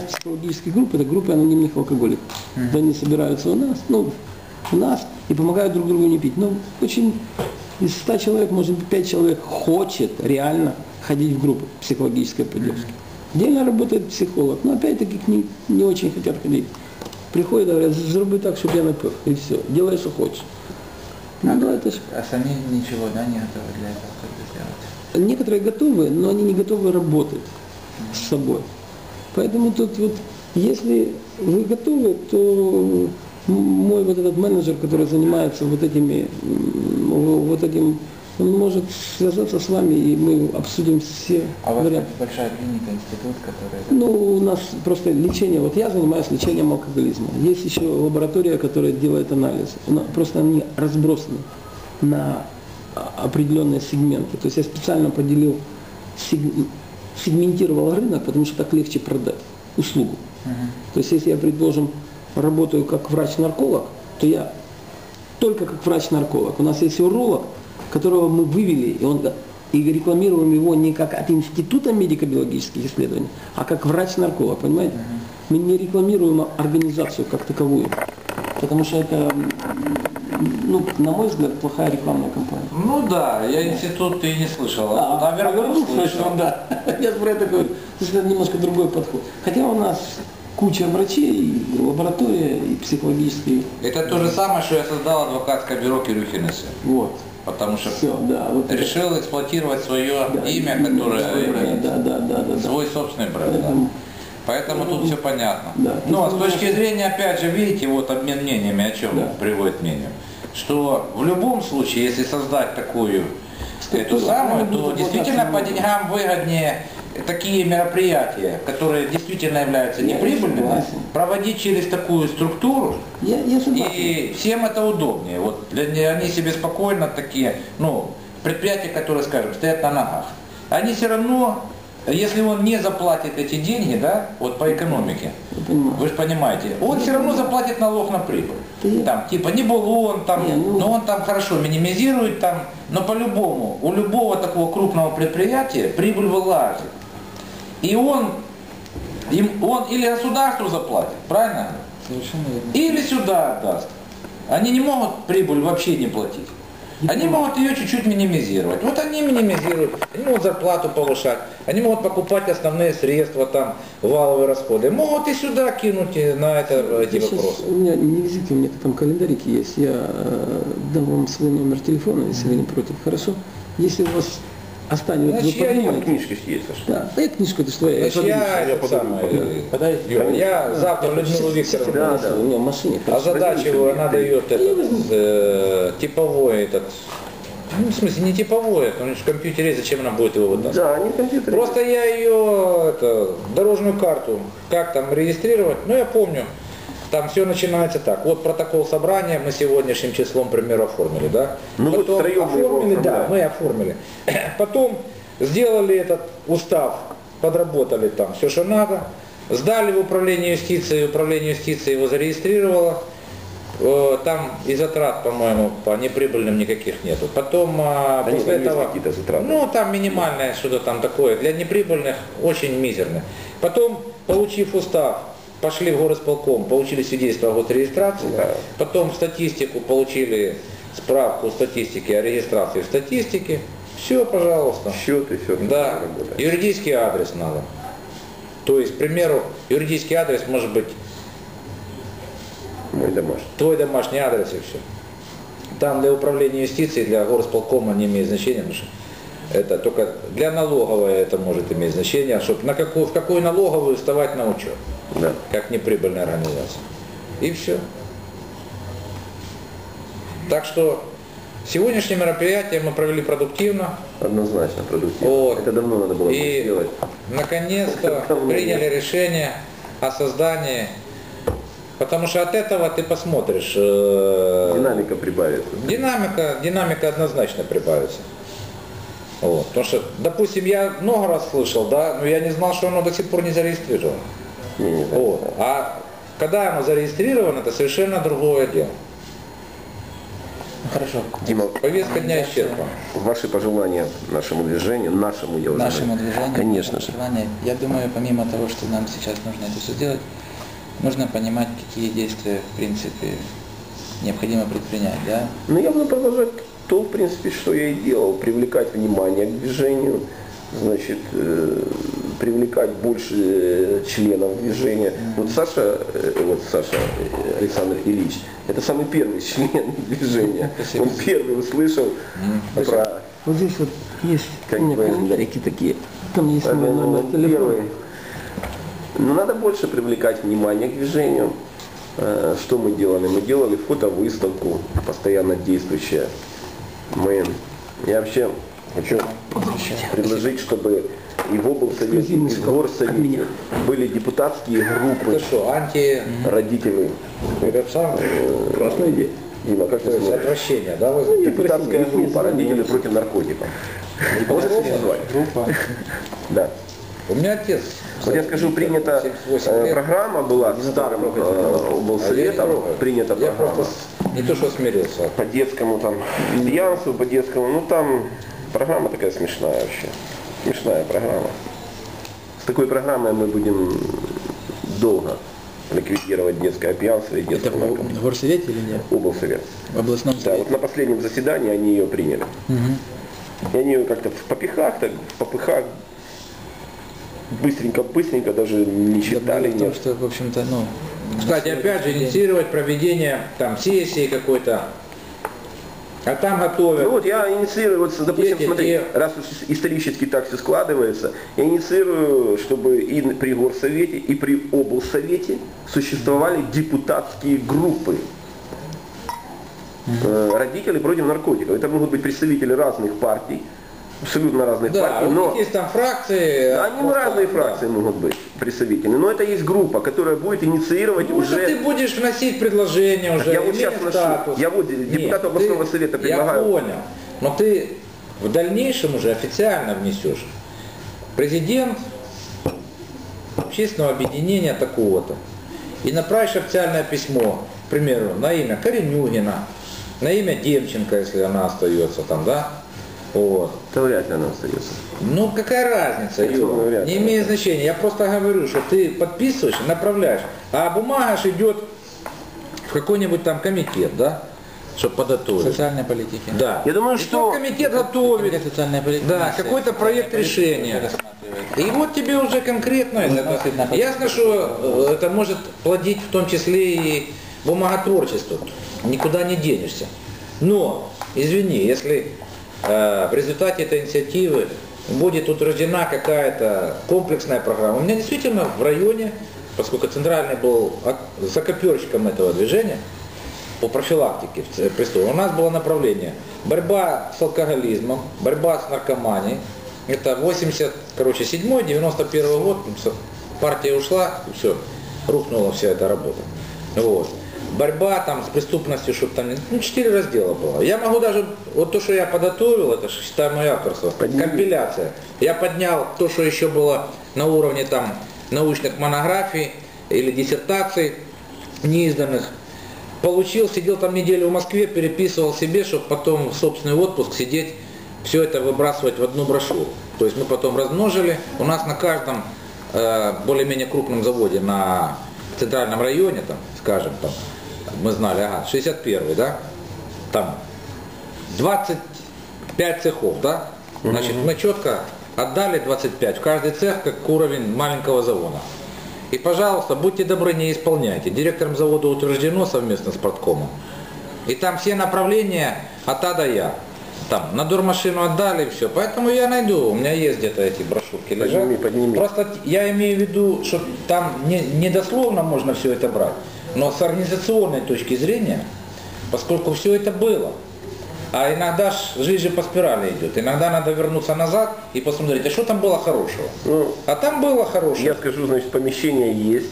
психологических групп это группы анонимных алкоголиков. Вот Они собираются у нас, ну, у нас и помогают друг другу не пить. Ну, очень из 100 человек, может быть, 5 человек хочет реально ходить в группы психологической поддержки. Отдельно работает психолог, но опять-таки к ним не очень хотят ходить. Приходят, говорят, зроби так, чтобы я напил, и все, делай, что хочешь. Ну, да, это А сами ничего, да, не готовы для этого как бы сделать? Некоторые готовы, но они не готовы работать с собой. Поэтому тут вот, если вы готовы, то мой вот этот менеджер, который занимается вот этими, вот этим, он может связаться с вами, и мы обсудим все А варианты. большая клиника, институт, который... Ну, у нас просто лечение, вот я занимаюсь лечением алкоголизма. Есть еще лаборатория, которая делает анализ. Просто они разбросаны на а, определенные сегменты. То есть я специально поделил, сег- сегментировал рынок, потому что так легче продать услугу. То есть если я, предположим, работаю как врач-нарколог, то я только как врач-нарколог. У нас есть уролог, которого мы вывели, и, он, и рекламируем его не как от Института медико-биологических исследований, а как врач-нарколог, понимаете? Мы не рекламируем организацию как таковую, потому что это, ну, на мой взгляд, плохая рекламная кампания. Ну да, я институт и не слышал. А, А, а Верхову слышал, да. Я про это говорю. Это немножко другой подход. Хотя у нас куча врачей, лаборатория и психологические. Это то же самое, что я создал адвокатское бюро Кирюхин и сын. Вот. Потому что Все, да. Вот это. решил эксплуатировать свое Да, имя, которое имеет Да, да, да, да. да. свой собственный бренд. да. Поэтому- Поэтому тут все понятно. Да. Но с Тут точки зрения, опять же, видите, вот обмен мнениями, о чем Да. приводит мнение, что в любом случае, если создать такую эту самую, то действительно по деньгам выгоднее такие мероприятия, которые действительно являются неприбыльными, проводить через такую структуру, Я, я и всем это удобнее. Вот для, они себе спокойно такие, ну, предприятия, которые, скажем, стоят на ногах. Они все равно, если он не заплатит эти деньги, да, вот по экономике, вы же понимаете, он все равно заплатит налог на прибыль. Я- Там, типа, не баллон, там, Не, ну- но он там хорошо минимизирует, там, но по-любому, у любого такого крупного предприятия прибыль вылазит. И он, им, он или государству заплатит, правильно? Совершенно верно. Или сюда отдаст. Они не могут прибыль вообще не платить. Они могут ее чуть-чуть минимизировать. Вот они минимизируют, они могут зарплату повышать, они могут покупать основные средства, там, валовые расходы. Могут и сюда кинуть на это, эти Я вопросы. у меня не визите, у меня там календарики есть. Я э, дам вам свой номер телефона, если вы не против. Хорошо? Если у вас останется, Значит, вы я не-. Книжки есть. Да, да, это книжка, это что я. Значит, я, этот самый, Подай. я завтра Людмилу Викторовну Да, да, у меня в машине. хорошо. озадачиваю, она дает этот, э, типовой этот, ну, в смысле, не типовой, потому что в компьютере зачем она будет его вытаскивать. Да, они компьютеры. Просто я ее, это, дорожную карту, как там регистрировать, ну я помню, там все начинается так. Вот протокол собрания мы сегодняшним числом, к примеру, оформили, да? Ну вот Потом его оформили, да, мы оформили. Потом сделали этот устав, подработали там все, что надо, сдали в управление юстиции, управление юстиции его зарегистрировало, Э, там и затрат, по-моему, по неприбыльным никаких нету. Потом а, Они после есть этого... затраты? Ну, там минимальное что-то там такое. Для неприбыльных очень мизерное. Потом, получив устав, пошли в горосполком, получили свидетельство о госрегистрации, Да. потом статистику получили справку статистики о регистрации в статистике. Все, пожалуйста. Счет и все. Да, юридический адрес надо. То есть, к примеру, юридический адрес может быть Мой домашний. твой домашний адрес и все. Там для управления юстицией, для горосполкома не имеет значения, потому что это только для налоговой это может иметь значение, чтобы на какую, в какую налоговую вставать на учет, Да. как неприбыльная организация. И все. Так что сегодняшнее мероприятие мы провели продуктивно. Однозначно продуктивно. Вот. Это давно надо было И сделать. наконец-то приняли решение о создании, потому что от этого ты посмотришь, э, Динамика прибавится. динамика, динамика однозначно прибавится. Вот. Потому что, допустим, я много раз слышал, да, но я не знал, что оно до сих пор не зарегистрировано. Не, так. Вот. А когда оно зарегистрировано, это совершенно другое дело. Хорошо. Дима, Повестка дня исчерпана. ваши пожелания нашему движению, нашему, я уже Нашему движению, Конечно же. желание. Я думаю, помимо того, что нам сейчас нужно это все сделать, нужно понимать, какие действия, в принципе, необходимо предпринять, да? Ну, я буду продолжать то, в принципе, что я и делал. Привлекать внимание к движению, значит, э, привлекать больше э, членов движения. Вот Саша, э, вот Саша э, Александр Ильич, это самый первый член движения. Он первый услышал про Вот здесь вот есть Как у меня календарики такие. Там есть мой номер он телефона. Но надо больше привлекать внимание к движению. Что мы делали? Мы делали фотовыставку, постоянно действующая. Мы, я вообще хочу предложить, чтобы и в облсовете, и в меня. были депутатские Это группы что, анти... родителей. Это Классная идея. Дима, как ты то есть смотришь? отвращение, да? вы- Ну, Депутатская группа родители против наркотиков. Можно назвать? Группа. Да. У меня отец. Вот я скажу, принята 78 э, программа была старым э, облсоветом, принята Я программа не то, что смирился. по детскому там пьянству, по детскому, ну там программа такая смешная вообще, смешная программа. С такой программой мы будем долго ликвидировать детское пьянство и Это детскую наркоту. в горсовете или нет? Облсовет. В областном Да, совете? вот на последнем заседании они ее приняли. И они ее как-то в попихах, так, в попыхах, быстренько-быстренько, даже не считали, в том, что, в общем-то, ну... Кстати, опять же, инициировать проведение там сессии какой-то. А там готовят. Ну вот я инициирую, вот, допустим, Дети, смотри, и- раз уж исторически так все складывается, я инициирую, чтобы и при горсовете, и при облсовете существовали депутатские группы. Э, Родители против наркотиков. Это могут быть представители разных партий, абсолютно разных да, партий, у но них есть там фракции. они просто, разные да. фракции могут быть представители. Но это есть группа, которая будет инициировать Ну, уже... ты будешь вносить предложения уже. я вот сейчас вношу. статус. Я вот Нет, депутату областного ты- совета предлагаю. Я понял. Но ты в дальнейшем уже официально внесешь. Президент общественного объединения такого-то. И направишь официальное письмо, к примеру, на имя Коренюгина, на имя Демченко, если она остается там, да? Вот. Это вряд ли она остается. Ну какая разница, Юра? Не имеет значения. Я просто говорю, что ты подписываешь, направляешь, а бумага ж идет в какой-нибудь там комитет, да? Чтобы подготовить. Социальной политики. Да. Я думаю, И что- комитет готовит. Комитет социальной политики. Да, какой-то проект решения. И вот тебе уже конкретно это. Ясно, что э, это может плодить в том числе и бумаготворчество. Никуда не денешься. Но, извини, если в результате этой инициативы будет утверждена какая-то комплексная программа. У меня действительно в районе, поскольку центральный был ак- закоперщиком этого движения, по профилактике преступлений. У нас было направление борьба с алкоголизмом, борьба с наркоманией. Это 80, короче, 7 91 год, с- партия ушла, все, рухнула вся эта работа. Вот. Борьба там с преступностью, чтобы там, ну, четыре раздела было. Я могу даже, вот то, что я подготовил, это ж, считай мое авторство, компиляция. Я поднял то, что еще было на уровне там научных монографий или диссертаций неизданных, получил, сидел там неделю в Москве, переписывал себе, чтобы потом в собственный отпуск сидеть, все это выбрасывать в одну брошюру. То есть мы потом размножили. У нас на каждом э, более-менее крупном заводе на центральном районе, там, скажем, там, мы знали, ага, 61 да, там 25 цехов, да, значит, мы четко отдали 25, в каждый цех как уровень маленького завода. И, пожалуйста, будьте добры, не исполняйте. Директором завода утверждено совместно с порткомом. И там все направления от А до Я. Там на дурмашину отдали, все. Поэтому я найду. У меня есть где-то эти брошюрки лежат. Подними, подними. Просто я имею в виду, что там не, не дословно можно все это брать, но с организационной точки зрения, поскольку все это было. А иногда ж жизнь же по спирали идет. Иногда надо вернуться назад и посмотреть, а что там было хорошего. Ну, А там было хорошего. Я скажу, значит, помещение есть.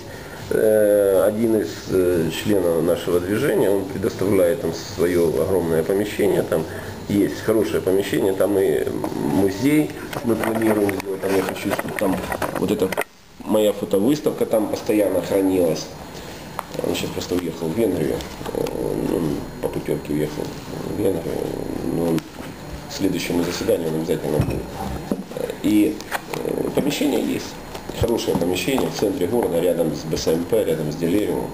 Э, Один из э, членов нашего движения, он предоставляет там свое огромное помещение, там есть хорошее помещение, там и музей мы планируем сделать, там я хочу, чтобы там вот эта моя фотовыставка там постоянно хранилась. Он сейчас просто уехал в Венгрию. Э, Он по путевке уехал в Венгрию. Но он к следующему заседанию он обязательно будет. И э, помещение есть. Хорошее помещение в центре города, рядом с БСМП, рядом с Делериумом.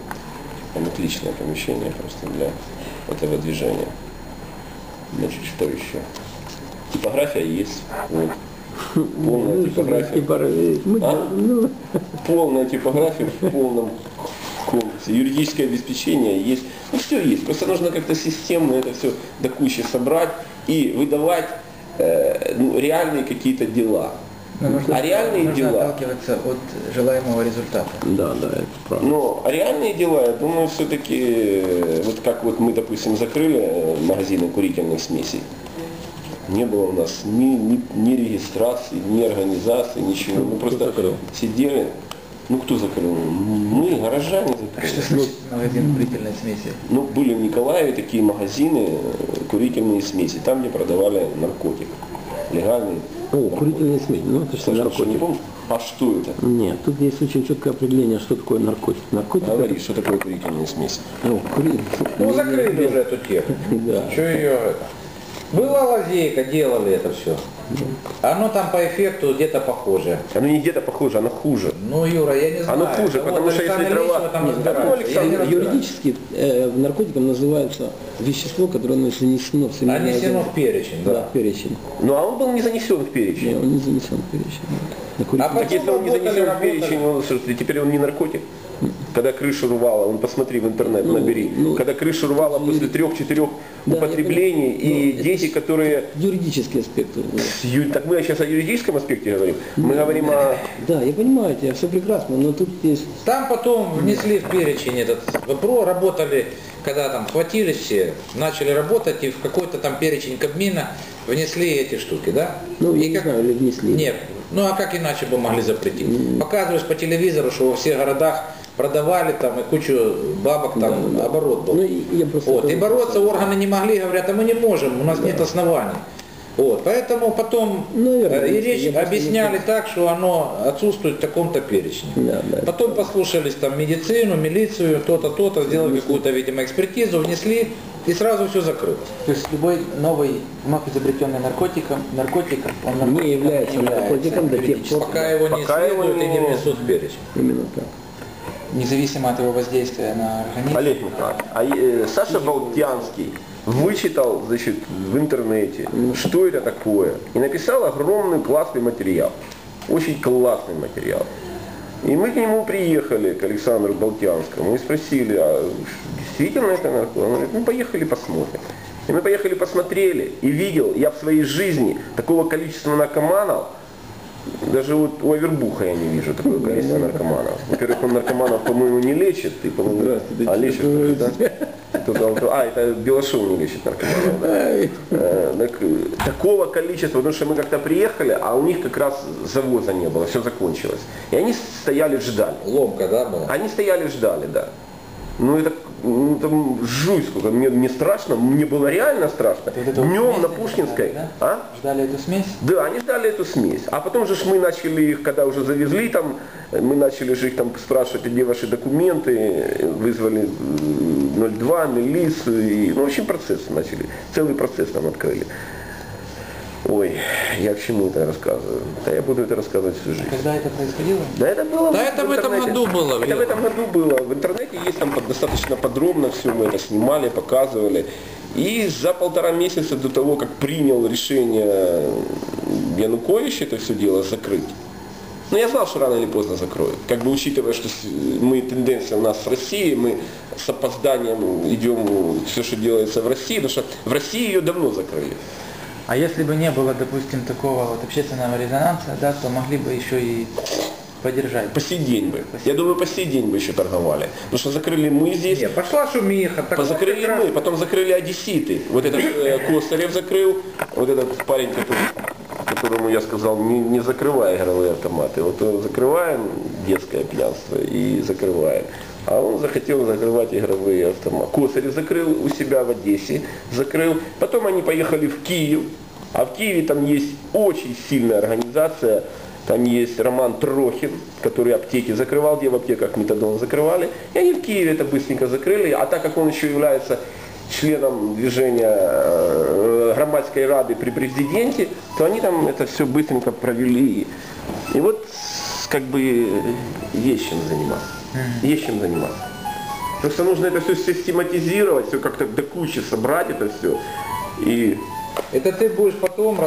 Там отличное помещение просто для этого движения. Значит, что еще? Типография есть. Вот. Полная Ну, типография. А? ну, Полная типография в полном комплексе. Юридическое обеспечение есть. Ну, все есть. Просто нужно как-то системно это все до кучи собрать и выдавать э, ну, реальные какие-то дела. Но нужно, а реальные нужно дела, отталкиваться от желаемого результата. Да, да, это правда. но реальные дела, я думаю, все-таки, вот как вот мы, допустим, закрыли э, магазины курительных смесей, не было у нас ни, ни, ни регистрации, ни организации, ничего. Мы просто сидели. Ну кто закрыл? Мы, горожане закрыли. Что значит магазин курительной смеси? Ну, были в Николаеве такие магазины, курительные смеси, там, где продавали наркотик. Легальный. О, курительная смесь. Ну, это что, Саша, что, не наркотик. помнишь? А что это? Нет, тут есть очень четкое определение, что такое наркотик. Наркотик Говори, что такое курительные смеси. это... О, кури- Ну, закрыли уже эту тему. Да. Что ее это? Была лазейка, делали это все. Оно там по эффекту где-то похоже. Оно не где-то похоже, оно хуже. Ну, Юра, я не знаю. Оно хуже, Вот потому что Александр если трава- в этом Нет, ну, Александр, не. Юридически э, наркотиком называется вещество, которое занесено в семейное Нанесено законодательство. в перечень, Да, да. в перечень. Ну, а он был не занесен в Не, перечень. он не занесен в перечень. А Так если он не Работали, занесен в работали. перечень, он, что, теперь он не наркотик? Когда крышу рвало, он посмотри в интернет, Ну, набери. ну, Когда крышу рвало после трех-четырех Да, понимаю. и Ну, дети, которые... Юридический аспект. ю- Так мы сейчас о юридическом аспекте говорим. Мы говорим о... Да, я понимаю тебя, все прекрасно, но тут есть... Там потом внесли в перечень этот ВПРО, работали, когда там хватились все, начали работать, и в какой-то там перечень Кабмина внесли эти штуки, да? Ну, я И не как- знаю, или внесли. Нет. Ну а как иначе бы могли запретить? Показываешь по телевизору, что во всех городах продавали там и кучу бабок там Да, да. оборот был. Ну, и я. Вот, и бороться органы не могли, говорят, а мы не можем, у нас нет оснований. Вот, поэтому потом Наверное, э, и речь объясняли так, что оно отсутствует в таком-то перечне. Да, да. Потом послушались там медицину, милицию, то-то, то-то, сделали какую-то, видимо, экспертизу, внесли, и сразу все закрылось. То есть любой новый вновь изобретенный наркотиком, наркотик, он наркотиком Не является наркотиком до тех пор, Пока его не Пока его исследуют и не- внесут в перечень. Именно так. Независимо от его воздействия на организм. Олег Михайлович, а э, Саша Болтянский вычитал, значит, в интернете, что это такое, и написал огромный классный материал, очень классный материал. И мы к нему приехали, к Александру Болтянскому, и спросили, а действительно это наркотик? Он говорит, ну поехали посмотрим. И мы поехали посмотрели, и видел я в своей жизни такого количества наркоманов, даже вот у Авербуха я не вижу такое количество наркоманов. Во-первых, он наркоманов, по-моему, не лечит, и, по-моему, а лечит, что да? Только он- а, это Белошов не лечит наркоманов, да. Э, так, э, такого количества, потому что мы как-то приехали, а у них как раз завоза не было, все закончилось. И они стояли, ждали. Ломка, да, была? Они стояли, ждали, да. Ну это ну, там жуть сколько, мне, мне страшно, мне было реально страшно. Вот это Днем на Пушкинской, ждали, а? да? Ждали эту смесь. Да, они ждали эту смесь. А потом же мы начали их, когда уже завезли там, мы начали же их там спрашивать, а где ваши документы, вызвали м, 02, милис, и, ну, в общем, процесс начали, целый процесс нам открыли. Ой, я к чему это рассказываю? Да я буду это рассказывать всю жизнь. Когда это происходило? Да это было Да это в этом году было, Это в этом году было. В интернете есть там достаточно подробно все, мы это снимали, показывали. И за полтора месяца до того, как принял решение Янукович это все дело закрыть, ну, я знал, что рано или поздно закроют. Как бы учитывая, что мы тенденция у нас в России, мы с опозданием идем все, что делается в России, потому что в России ее давно закрыли. А если бы не было, допустим, такого вот общественного резонанса, да, то могли бы еще и поддержать. По сей день бы. Я думаю, по сей день бы еще торговали. Потому что закрыли мы здесь, Не, пошла шумиха. так как раз- мы, потом закрыли одесситы. Вот этот э, Костарев закрыл, вот этот парень, который, которому я сказал, не, не закрывай игровые автоматы. Вот закрываем детское пьянство и закрываем. А он захотел закрывать игровые автоматы. Косарев закрыл у себя в Одессе, закрыл. Потом они поехали в Киев. А в Киеве там есть очень сильная организация Там есть Роман Трохин, который аптеки закрывал, где в аптеках метадон закрывали. И они в Киеве это быстренько закрыли. А так как он еще является членом движения э, громадской рады при президенте, то они там это все быстренько провели. И вот как бы есть чем заниматься. Есть чем заниматься. Просто нужно это все систематизировать, все как-то до кучи собрать это все. И Это ты будешь потом